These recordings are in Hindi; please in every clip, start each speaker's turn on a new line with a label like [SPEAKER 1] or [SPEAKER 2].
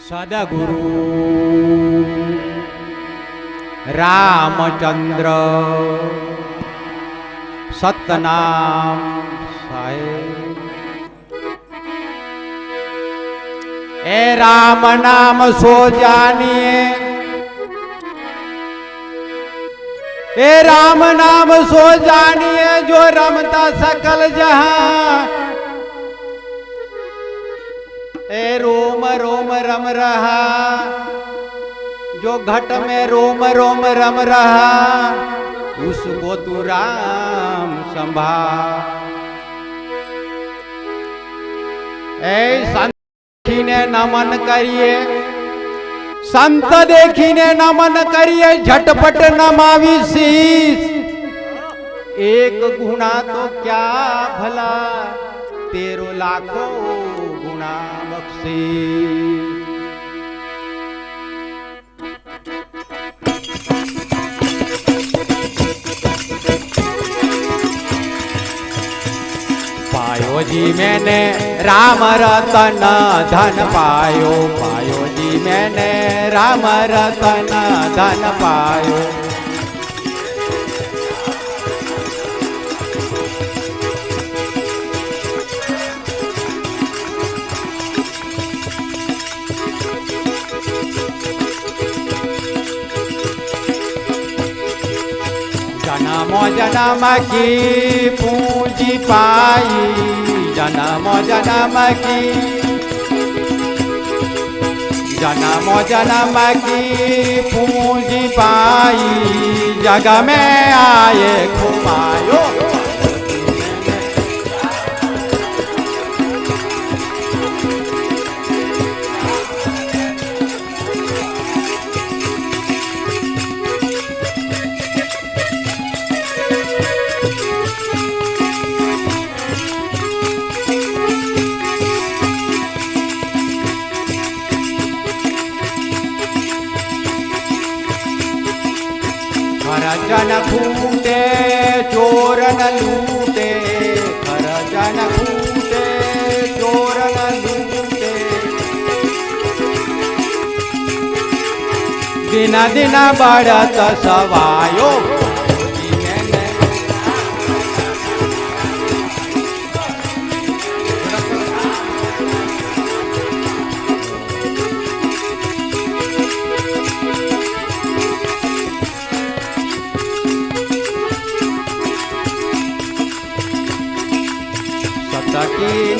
[SPEAKER 1] सदा गुरु। रामचंद्र। सतनाम ए राम नाम सो जानिए। ए राम नाम सो जानिए, जो रमता सकल जहाँ। ए रोम रोम, रम रहा। जो घट में रोम रोम, रम रहा, उसको तू राम संभा। ए संत नमन करिए संत देखीने नमन करिए, झटपट नमावी शीश एक गुना तो क्या भला, तेरो लाखों गुना बख्शी पायो जी मैंने राम रतन धन पायो पायो जी मैंने राम रतन धन पायो जन्म जन्म की पूंजी पाई जन्म जन्म की जन्म जन्म की पूंजी पाई जग में ખરજન ખૂટે ચોરન લૂટે ખરજન ખૂટે ચોરન લૂટે. દિના દિના બાળક સવાયો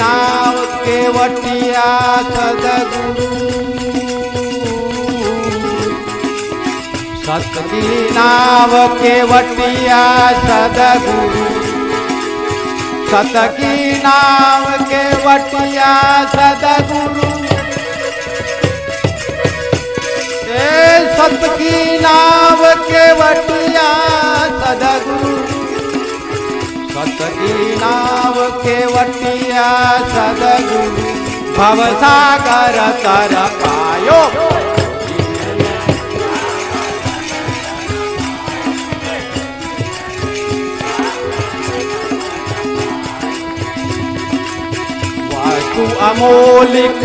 [SPEAKER 1] नाव केवटिया सतकी नाव केवटिया सदगुरु। सतकी नाव केवटिया सदगुरु। ए सतकी नाव केवटिया सदगुरु। सतगी नाव केवटिया सदगुरु भवसागर तर पायो। वस्तु अमोलिक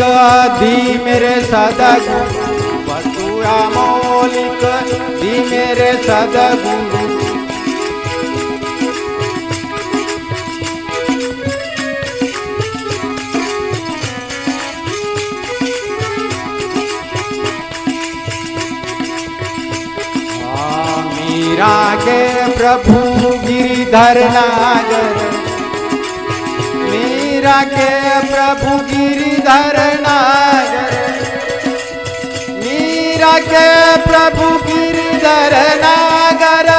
[SPEAKER 1] दी मेरे सदगुरु वस्तु अमोलिक दी मेरे सदगुरु मीरा के प्रभु गिरिधर नागर। मीरा के प्रभु गिरिधर नागर। मीरा के प्रभु गिरिधर नागर।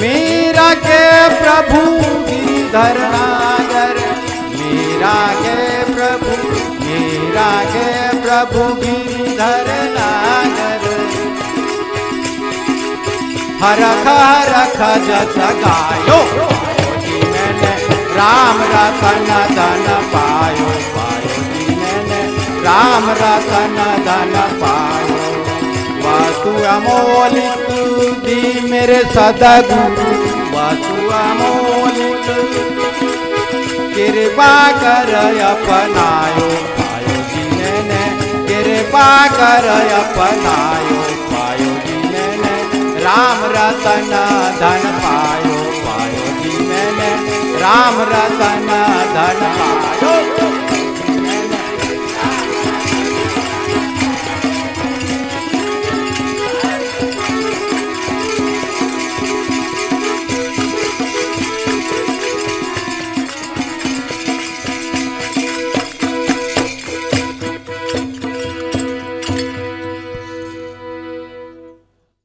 [SPEAKER 1] मीरा के प्रभु गिरिधर नागर। गिरिधर नागर। हरख हरख जस गायो राम रतन धन पायो। पायो राम रतन धन पायो। वस्तु अमोलिक दी मेरे सदगुरु वस्तु अमोलिक कृपा कर अपनायो। कृपा कर अपनायो पायो जी मैंने राम रतन धन पायो पायो जी मैंने राम रतन धन पायो